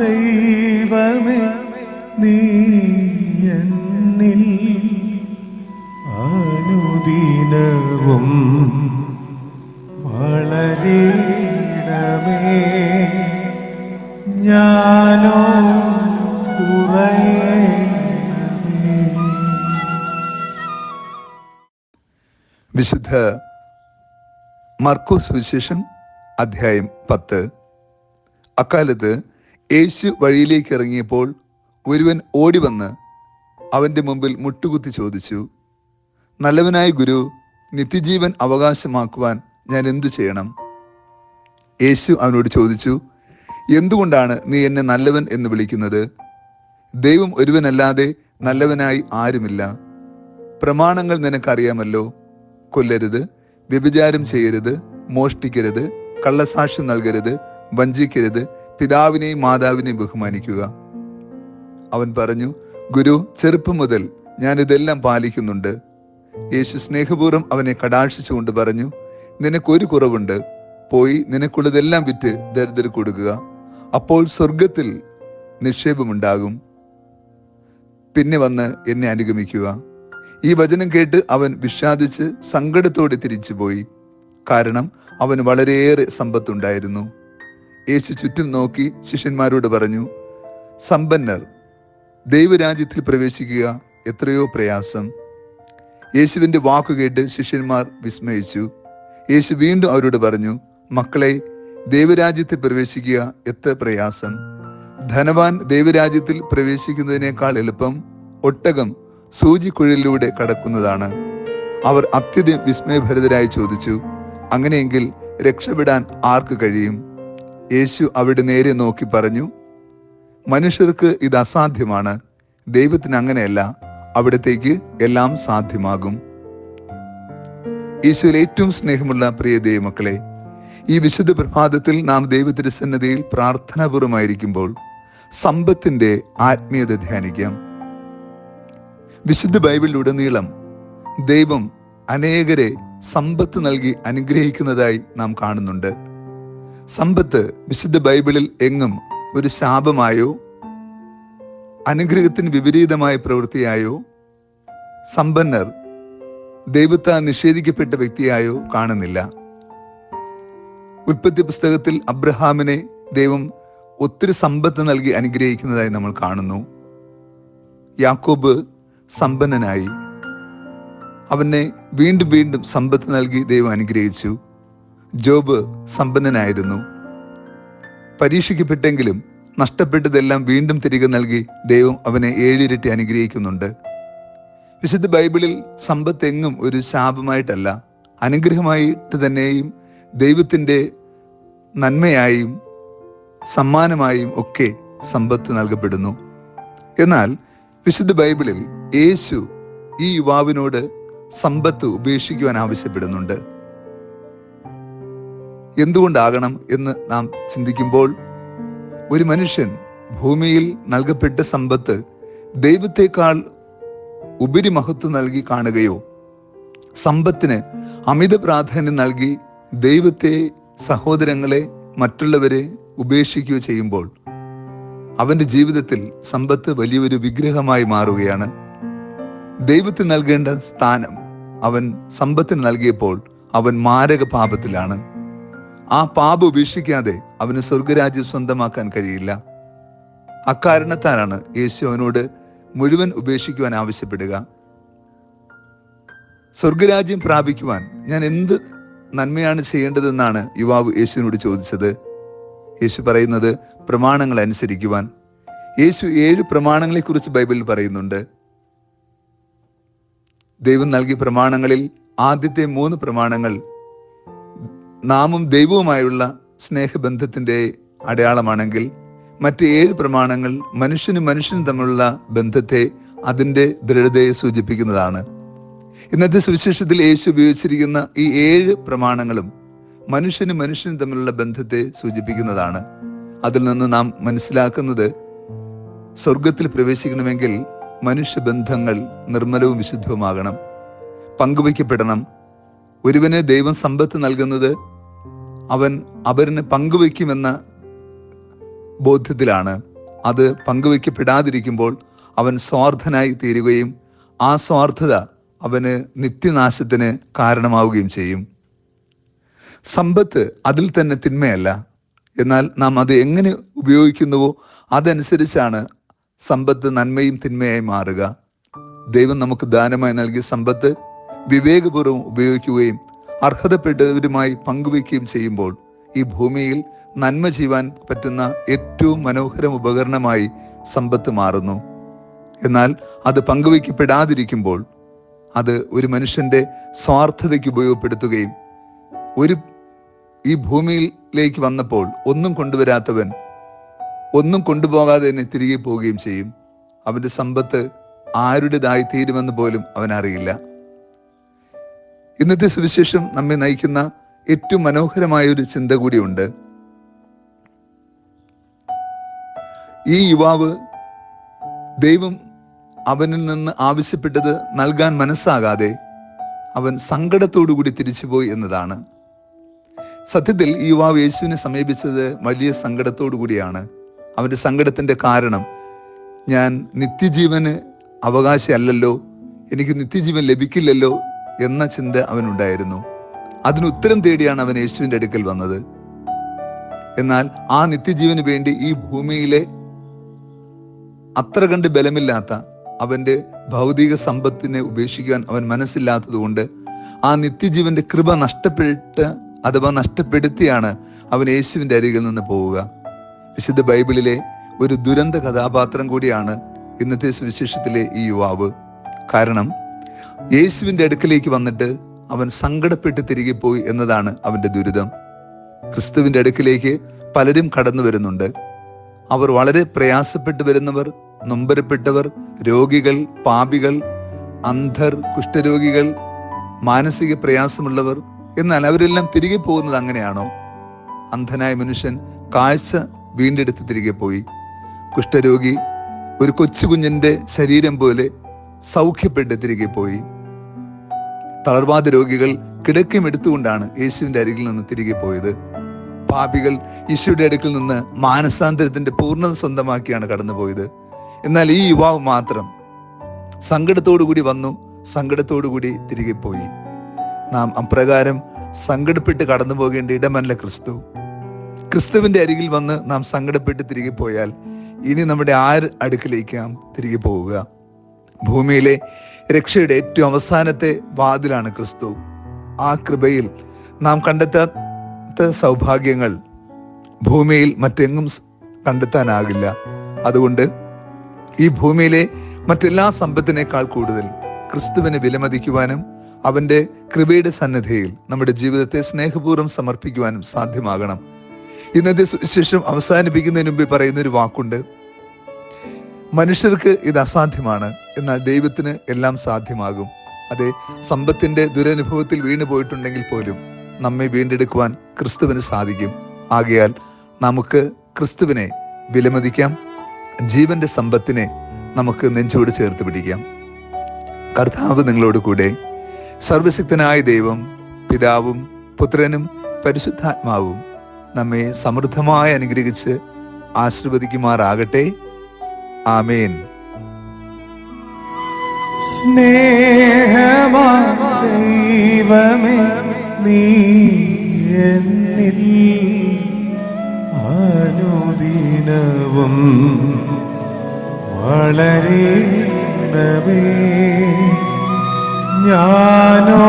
ദൈവമേ നീ എന്നിൽ അനുദിനവും വളരിടമേ ഞാനോ വിശുദ്ധ മർക്കോസ് വിശേഷം അധ്യായം പത്ത്. അക്കാലത്ത് യേശു വഴിയിലേക്ക് ഇറങ്ങിയപ്പോൾ ഒരുവൻ ഓടി വന്ന് അവന്റെ മുമ്പിൽ മുട്ടുകുത്തി ചോദിച്ചു നല്ലവനായ ഗുരു നിത്യജീവൻ അവകാശമാക്കുവാൻ ഞാൻ എന്തു ചെയ്യണം? യേശു അവനോട് ചോദിച്ചു എന്തുകൊണ്ടാണ് നീ എന്നെ നല്ലവൻ എന്ന് വിളിക്കുന്നത്? ദൈവം ഒരുവനല്ലാതെ നല്ലവനായി ആരുമില്ല. പ്രമാണങ്ങൾ നിനക്കറിയാമല്ലോ. കൊല്ലരുത് വ്യഭിചാരം ചെയ്യരുത് മോഷ്ടിക്കരുത് കള്ളസാക്ഷ്യം നൽകരുത് വഞ്ചിക്കരുത് പിതാവിനെയും മാതാവിനെയും ബഹുമാനിക്കുക. അവൻ പറഞ്ഞു ഗുരു ചെറുപ്പം മുതൽ ഞാൻ ഇതെല്ലാം പാലിക്കുന്നുണ്ട്. യേശു സ്നേഹപൂർവം അവനെ കടാക്ഷിച്ചുകൊണ്ട് പറഞ്ഞു നിനക്കൊരു കുറവുണ്ട്. പോയി നിനക്കുള്ളതെല്ലാം വിറ്റ് ദരിദ്ര കൊടുക്കുക. അപ്പോൾ സ്വർഗത്തിൽ നിക്ഷേപമുണ്ടാകും. പിന്നെ വന്ന് എന്നെ അനുഗമിക്കുക. ഈ വചനം കേട്ട് അവൻ വിഷാദിച്ച് സങ്കടത്തോടെ തിരിച്ചുപോയി. കാരണം അവന് വളരെയേറെ സമ്പത്തുണ്ടായിരുന്നു. യേശു ചുറ്റും നോക്കി ശിഷ്യന്മാരോട് പറഞ്ഞു സമ്പന്നർ ദൈവരാജ്യത്തിൽ പ്രവേശിക്കുക എത്രയോ പ്രയാസം. യേശുവിന്റെ വാക്കുകേട്ട് ശിഷ്യന്മാർ വിസ്മയിച്ചു. യേശു വീണ്ടും അവരോട് പറഞ്ഞു മക്കളെ ദൈവരാജ്യത്തിൽ പ്രവേശിക്കുക എത്ര പ്രയാസം. ധനവാൻ ദൈവരാജ്യത്തിൽ പ്രവേശിക്കുന്നതിനേക്കാൾ എളുപ്പം ഒട്ടകം സൂചിക്കുഴലിലൂടെ കടക്കുന്നതാണ്. അവർ അത്യധികം വിസ്മയഭരിതരായി ചോദിച്ചു അങ്ങനെയെങ്കിൽ രക്ഷപ്പെടാൻ ആർക്ക് കഴിയും? യേശു അവിടെ നേരെ നോക്കി പറഞ്ഞു മനുഷ്യർക്ക് ഇത് അസാധ്യമാണ്. ദൈവത്തിന് അങ്ങനെയല്ല അവിടത്തേക്ക് എല്ലാം സാധ്യമാകും. ഈശോയിൽ ഏറ്റവും സ്നേഹമുള്ള പ്രിയ ദൈവമക്കളെ ഈ വിശുദ്ധ പ്രഭാതത്തിൽ നാം ദൈവത്തിന്റെ സന്നദ്ധയിൽ പ്രാർത്ഥനാപൂർവമായിരിക്കുമ്പോൾ സമ്പത്തിന്റെ ആത്മീയത ധ്യാനിക്കാം. വിശുദ്ധ ബൈബിളിലുടനീളം ദൈവം അനേകരെ സമ്പത്ത് നൽകി അനുഗ്രഹിക്കുന്നതായി നാം കാണുന്നുണ്ട്. സമ്പത്ത് വിശുദ്ധ ബൈബിളിൽ എങ്ങും ഒരു ശാപമായോ? അനുഗ്രഹത്തിന് വിപരീതമായ പ്രവൃത്തിയായോ? സമ്പന്നർ ദൈവത്താൽ നിഷേധിക്കപ്പെട്ട വ്യക്തിയായോ കാണുന്നില്ല. ഉൽപ്പത്തി പുസ്തകത്തിൽ അബ്രഹാമിനെ ദൈവം ഒത്തിരി സമ്പത്ത് നൽകി അനുഗ്രഹിക്കുന്നതായി നമ്മൾ കാണുന്നു. യാക്കോബ് സമ്പന്നനായി. അവനെ വീണ്ടും വീണ്ടും സമ്പത്ത് നൽകി ദൈവം അനുഗ്രഹിച്ചു. ജോബ് സമ്പന്നനായിരുന്നു. പരീക്ഷിക്കപ്പെട്ടെങ്കിലും നഷ്ടപ്പെട്ടതെല്ലാം വീണ്ടും തിരികെ നൽകി ദൈവം അവനെ ഏഴിരട്ടി അനുഗ്രഹിക്കുന്നുണ്ട്. വിശുദ്ധ ബൈബിളിൽ സമ്പത്ത് എങ്ങും ഒരു ശാപമായിട്ടല്ല അനുഗ്രഹമായിട്ട് തന്നെയും ദൈവത്തിന്റെ നന്മയായും സമ്മാനമായും ഒക്കെ സമ്പത്ത് നൽകപ്പെടുന്നു. എന്നാൽ വിശുദ്ധ ബൈബിളിൽ യേശു ഈ യുവാവിനോട് സമ്പത്ത് ഉപേക്ഷിക്കുവാൻ ആവശ്യപ്പെടുന്നുണ്ട്. എന്തുകൊണ്ടാകണം എന്ന് നാം ചിന്തിക്കുമ്പോൾ ഒരു മനുഷ്യൻ ഭൂമിയിൽ നൽകപ്പെട്ട സമ്പത്ത് ദൈവത്തെക്കാൾ ഉപരി മഹത്വം നൽകി കാണുകയോ സമ്പത്തിന് അമിത പ്രാധാന്യം നൽകി ദൈവത്തെ സഹോദരങ്ങളെ മറ്റുള്ളവരെ ഉപേക്ഷിക്കുകയോ ചെയ്യുമ്പോൾ അവന്റെ ജീവിതത്തിൽ സമ്പത്ത് വലിയൊരു വിഗ്രഹമായി മാറുകയാണ്. ദൈവത്തിന് നൽകേണ്ട സ്ഥാനം അവൻ സമ്പത്തിന് നൽകിയപ്പോൾ അവൻ മാരക പാപത്തിലാണ്. ആ പാപ് ഉപേക്ഷിക്കാതെ അവന് സ്വർഗരാജ്യം സ്വന്തമാക്കാൻ കഴിയില്ല. അക്കാരണത്താലാണ് യേശു അവനോട് മുഴുവൻ ഉപേക്ഷിക്കുവാൻ ആവശ്യപ്പെടുക. സ്വർഗരാജ്യം പ്രാപിക്കുവാൻ ഞാൻ എന്ത് നന്മയാണ് ചെയ്യേണ്ടതെന്നാണ് യുവാവ് യേശുവിനോട് ചോദിച്ചത്. യേശു പറയുന്നത് പ്രമാണങ്ങൾ അനുസരിക്കുവാൻ. യേശു ഏഴ് പ്രമാണങ്ങളെക്കുറിച്ച് ബൈബിളിൽ പറയുന്നുണ്ട്. ദൈവം നൽകിയ പ്രമാണങ്ങളിൽ ആദ്യത്തെ മൂന്ന് പ്രമാണങ്ങൾ നാമും ദൈവവുമായുള്ള സ്നേഹബന്ധത്തിന്റെ അടയാളമാണെങ്കിൽ മറ്റ് ഏഴ് പ്രമാണങ്ങൾ മനുഷ്യനും മനുഷ്യനും തമ്മിലുള്ള ബന്ധത്തെ അതിന്റെ ദൃഢതയെ സൂചിപ്പിക്കുന്നതാണ്. ഇന്നത്തെ സുവിശേഷത്തിൽ യേശു ഉപയോഗിച്ചിരിക്കുന്ന ഈ ഏഴ് പ്രമാണങ്ങളും മനുഷ്യനും മനുഷ്യനും തമ്മിലുള്ള ബന്ധത്തെ സൂചിപ്പിക്കുന്നതാണ്. അതിൽ നിന്ന് നാം മനസ്സിലാക്കുന്നത് സ്വർഗത്തിൽ പ്രവേശിക്കണമെങ്കിൽ മനുഷ്യബന്ധങ്ങൾ നിർമ്മലവും വിശുദ്ധവുമാകണം. പങ്കുവയ്ക്കപ്പെടണം. ഒരുവന് ദൈവം സമ്പത്ത് നൽകുന്നത് അവൻ അവരിന് പങ്കുവയ്ക്കുമെന്ന ബോധ്യത്തിലാണ്. അത് പങ്കുവയ്ക്കപ്പെടാതിരിക്കുമ്പോൾ അവൻ സ്വാർത്ഥനായി തീരുകയും ആ സ്വാർത്ഥത അവന് നിത്യനാശത്തിന് കാരണമാവുകയും ചെയ്യും. സമ്പത്ത് അതിൽ തന്നെ തിന്മയല്ല. എന്നാൽ നാം അത് എങ്ങനെ ഉപയോഗിക്കുന്നുവോ അതനുസരിച്ചാണ് സമ്പത്ത് നന്മയും തിന്മയായി മാറുക. ദൈവം നമുക്ക് ദാനമായി നൽകിയ സമ്പത്ത് വിവേകപൂർവം ഉപയോഗിക്കുകയും അർഹതപ്പെട്ടവരുമായി പങ്കുവയ്ക്കുകയും ചെയ്യുമ്പോൾ ഈ ഭൂമിയിൽ നന്മ ചെയ്യുവാൻ പറ്റുന്ന ഏറ്റവും മനോഹരം ഉപകരണമായി സമ്പത്ത് മാറുന്നു. എന്നാൽ അത് പങ്കുവയ്ക്കപ്പെടാതിരിക്കുമ്പോൾ അത് ഒരു മനുഷ്യന്റെ സ്വാർത്ഥതയ്ക്ക് ഉപയോഗപ്പെടുത്തുകയും ഒരു ഈ ഭൂമിയിലേക്ക് വന്നപ്പോൾ ഒന്നും കൊണ്ടുവരാത്തവൻ ഒന്നും കൊണ്ടുപോകാതെ തന്നെ തിരികെ പോവുകയും ചെയ്യും. അവന്റെ സമ്പത്ത് ആരുടേതായി തീരുമെന്ന് പോലും അവനറിയില്ല. ഇന്നത്തെ സുവിശേഷം നമ്മെ നയിക്കുന്ന ഏറ്റവും മനോഹരമായ ഒരു ചിന്ത കൂടിയുണ്ട്. ഈ യുവാവ് ദൈവം അവനിൽ നിന്ന് ആവശ്യപ്പെട്ടത് നൽകാൻ മനസ്സാകാതെ അവൻ സങ്കടത്തോടുകൂടി തിരിച്ചുപോയി എന്നതാണ്. സത്യത്തിൽ ഈ യുവാവ് യേശുവിനെ സമീപിച്ചത് വലിയ സങ്കടത്തോടു കൂടിയാണ്. അവന്റെ സങ്കടത്തിന്റെ കാരണം ഞാൻ നിത്യജീവന് അവകാശമല്ലല്ലോ എനിക്ക് നിത്യജീവൻ ലഭിക്കില്ലല്ലോ എന്ന ചിന്ത അവനുണ്ടായിരുന്നു. അതിന് ഉത്തരം തേടിയാണ് അവൻ യേശുവിന്റെ അടുക്കൽ വന്നത്. എന്നാൽ ആ നിത്യജീവന് വേണ്ടി ഈ ഭൂമിയിലെ അത്ര കണ്ട് ബലമില്ലാത്ത അവന്റെ ഭൗതിക സമ്പത്തിനെ ഉപേക്ഷിക്കാൻ അവൻ മനസ്സില്ലാത്തതുകൊണ്ട് ആ നിത്യജീവന്റെ കൃപ നഷ്ടപ്പെട്ട് അഥവാ നഷ്ടപ്പെടുത്തിയാണ് അവൻ യേശുവിന്റെ അരികിൽ നിന്ന് പോവുക. വിശുദ്ധ ബൈബിളിലെ ഒരു ദുരന്ത കഥാപാത്രം കൂടിയാണ് ഇന്നത്തെ സുവിശേഷത്തിലെ ഈ യുവാവ്. കാരണം യേശുവിന്റെ അടുക്കലേക്ക് വന്നിട്ട് അവൻ സങ്കടപ്പെട്ട് തിരികെ പോയി എന്നതാണ് അവന്റെ ദുരിതം. ക്രിസ്തുവിന്റെ അടുക്കിലേക്ക് പലരും കടന്നു വരുന്നുണ്ട്. അവർ വളരെ പ്രയാസപ്പെട്ടു വരുന്നവർ നൊമ്പരപ്പെട്ടവർ രോഗികൾ പാപികൾ അന്ധർ കുഷ്ഠരോഗികൾ മാനസിക പ്രയാസമുള്ളവർ എന്നാൽ അവരെല്ലാം തിരികെ പോകുന്നത് അങ്ങനെയാണോ? അന്ധനായ മനുഷ്യൻ കാഴ്ച വീണ്ടെടുത്ത് തിരികെ പോയി. കുഷ്ഠരോഗി ഒരു കൊച്ചു കുഞ്ഞിന്റെ ശരീരം പോലെ സൗഖ്യപ്പെട്ട് തിരികെ പോയി. തളർവാദ രോഗികൾ കിടക്കം എടുത്തുകൊണ്ടാണ് യേശുവിന്റെ അരികിൽ നിന്ന് തിരികെ പോയത്. പാപികൾ യേശുവിന്റെ അടുക്കിൽ നിന്ന് മാനസാന്തരത്തിന്റെ പൂർണത സ്വന്തമാക്കിയാണ് കടന്നുപോയത്. എന്നാൽ ഈ യുവാവ് മാത്രം സങ്കടത്തോടുകൂടി വന്നു സങ്കടത്തോടുകൂടി തിരികെ പോയി. നാം അപ്രകാരം സങ്കടപ്പെട്ട് കടന്നു പോകേണ്ട ഇടമല്ല ക്രിസ്തു. ക്രിസ്തുവിന്റെ അരികിൽ വന്ന് നാം സങ്കടപ്പെട്ട് തിരികെ പോയാൽ ഇനി നമ്മുടെ ആര് അടുക്കിലേക്കാം തിരികെ പോവുക? ഭൂമിയിലെ രക്ഷയുടെ ഏറ്റവും അവസാനത്തെ വാതിലാണ് ക്രിസ്തു. ആ കൃപയിൽ നാം കണ്ടെത്താത്ത സൗഭാഗ്യങ്ങൾ ഭൂമിയിൽ മറ്റെങ്ങും കണ്ടെത്താനാകില്ല. അതുകൊണ്ട് ഈ ഭൂമിയിലെ മറ്റെല്ലാ സമ്പത്തിനേക്കാൾ കൂടുതൽ ക്രിസ്തുവിനെ വിലമതിക്കുവാനും അവന്റെ കൃപയുടെ സന്നദ്ധയിൽ നമ്മുടെ ജീവിതത്തെ സ്നേഹപൂർവം സമർപ്പിക്കുവാനും സാധ്യമാകണം. ഇന്നത്തെ സുവിശേഷം അവസാനിപ്പിക്കുന്നതിന് മുമ്പ് പറയുന്ന ഒരു വാക്കുണ്ട്. മനുഷ്യർക്ക് ഇത് അസാധ്യമാണ്. എന്നാൽ ദൈവത്തിന് എല്ലാം സാധ്യമാകും. അതെ സമ്പത്തിന്റെ ദുരനുഭവത്തിൽ വീണു പോയിട്ടുണ്ടെങ്കിൽ പോലും നമ്മെ വീണ്ടെടുക്കുവാൻ ക്രിസ്തുവിന് സാധിക്കും. ആകയാൽ നമുക്ക് ക്രിസ്തുവിനെ വിലമതിക്കാം. ജീവന്റെ സമ്പത്തിനെ നമുക്ക് നെഞ്ചോട് ചേർത്ത് പിടിക്കാം. കർത്താവ് നിങ്ങളോട് കൂടെ സർവശക്തനായ ദൈവം പിതാവും പുത്രനും പരിശുദ്ധാത്മാവും നമ്മെ സമൃദ്ധമായി അനുഗ്രഹിച്ച് ആശീർവദിക്കുമാറാകട്ടെ. ആമേൻ. സ്നേഹമാ ദൈവമേ നീ എന്നിൽ അനുദിനവും വളരണമേ ഞാനോ